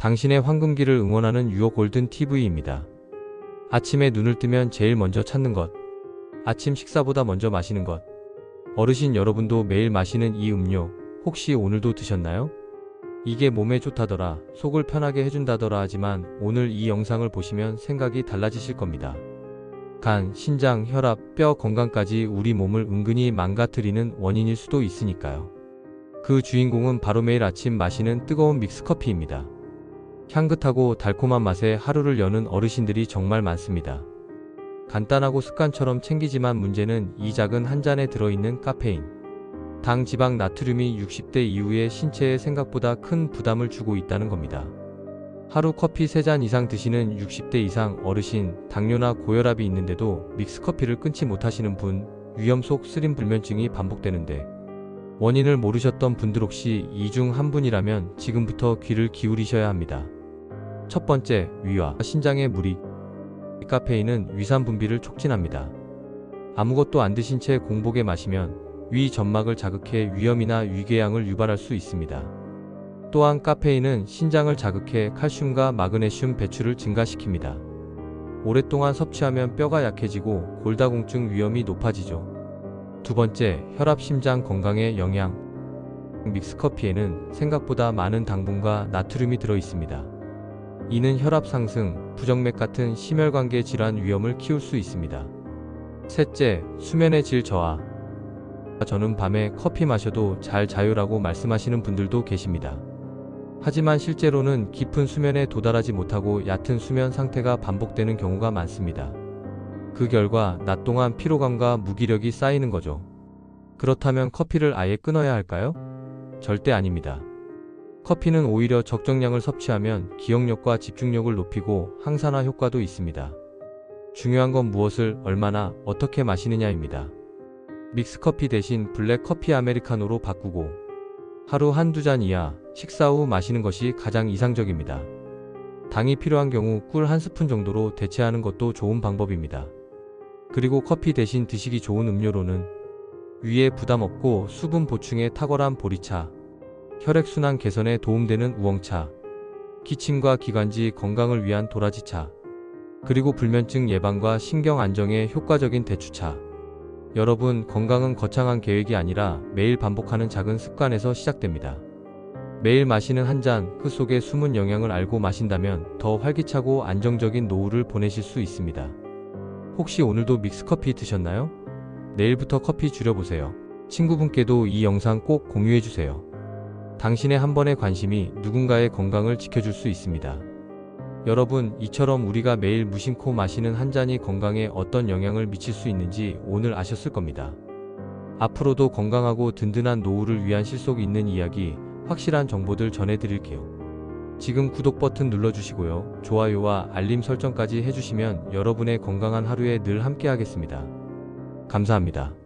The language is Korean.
당신의 황금기를 응원하는 유혹 골든 TV입니다. 아침에 눈을 뜨면 제일 먼저 찾는 것. 아침 식사보다 먼저 마시는 것. 어르신 여러분도 매일 마시는 이 음료, 혹시 오늘도 드셨나요? 이게 몸에 좋다더라, 속을 편하게 해준다더라 하지만 오늘 이 영상을 보시면 생각이 달라지실 겁니다. 간, 신장, 혈압, 뼈 건강까지 우리 몸을 은근히 망가뜨리는 원인일 수도 있으니까요. 그 주인공은 바로 매일 아침 마시는 뜨거운 믹스커피입니다. 향긋하고 달콤한 맛에 하루를 여는 어르신들이 정말 많습니다. 간단하고 습관처럼 챙기지만 문제는 이 작은 한 잔에 들어있는 카페인. 당, 지방, 나트륨이 60대 이후에 신체에 생각보다 큰 부담을 주고 있다는 겁니다. 하루 커피 3잔 이상 드시는 60대 이상 어르신, 당뇨나 고혈압이 있는데도 믹스커피를 끊지 못하시는 분, 위험 속 쓰림 불면증이 반복되는데 원인을 모르셨던 분들 혹시 이 중 한 분이라면 지금부터 귀를 기울이셔야 합니다. 첫 번째, 위와 신장의 무리. 카페인은 위산 분비를 촉진합니다. 아무것도 안 드신 채 공복에 마시면 위 점막을 자극해 위염이나 위궤양을 유발할 수 있습니다. 또한 카페인은 신장을 자극해 칼슘과 마그네슘 배출을 증가시킵니다. 오랫동안 섭취하면 뼈가 약해지고 골다공증 위험이 높아지죠. 두 번째, 혈압 심장 건강에 영향. 믹스커피에는 생각보다 많은 당분과 나트륨이 들어 있습니다. 이는 혈압 상승, 부정맥 같은 심혈관계 질환 위험을 키울 수 있습니다. 셋째, 수면의 질 저하. 저는 밤에 커피 마셔도 잘 자요라고 말씀하시는 분들도 계십니다. 하지만 실제로는 깊은 수면에 도달하지 못하고 얕은 수면 상태가 반복되는 경우가 많습니다. 그 결과 낮 동안 피로감과 무기력이 쌓이는 거죠. 그렇다면 커피를 아예 끊어야 할까요? 절대 아닙니다. 커피는 오히려 적정량을 섭취하면 기억력과 집중력을 높이고 항산화 효과도 있습니다. 중요한 건 무엇을 얼마나 어떻게 마시느냐입니다. 믹스커피 대신 블랙 커피 아메리카노로 바꾸고 하루 한두 잔 이하 식사 후 마시는 것이 가장 이상적입니다. 당이 필요한 경우 꿀 한 스푼 정도로 대체하는 것도 좋은 방법입니다. 그리고 커피 대신 드시기 좋은 음료로는 위에 부담 없고 수분 보충에 탁월한 보리차, 혈액순환 개선에 도움되는 우엉차, 기침과 기관지 건강을 위한 도라지차, 그리고 불면증 예방과 신경 안정에 효과적인 대추차. 여러분, 건강은 거창한 계획이 아니라 매일 반복하는 작은 습관에서 시작됩니다. 매일 마시는 한 잔, 그 속의 숨은 영양을 알고 마신다면 더 활기차고 안정적인 노후를 보내실 수 있습니다. 혹시 오늘도 믹스커피 드셨나요? 내일부터 커피 줄여보세요. 친구분께도 이 영상 꼭 공유해주세요. 당신의 한 번의 관심이 누군가의 건강을 지켜줄 수 있습니다. 여러분, 이처럼 우리가 매일 무심코 마시는 한 잔이 건강에 어떤 영향을 미칠 수 있는지 오늘 아셨을 겁니다. 앞으로도 건강하고 든든한 노후를 위한 실속 있는 이야기, 확실한 정보들 전해드릴게요. 지금 구독 버튼 눌러주시고요. 좋아요와 알림 설정까지 해주시면 여러분의 건강한 하루에 늘 함께하겠습니다. 감사합니다.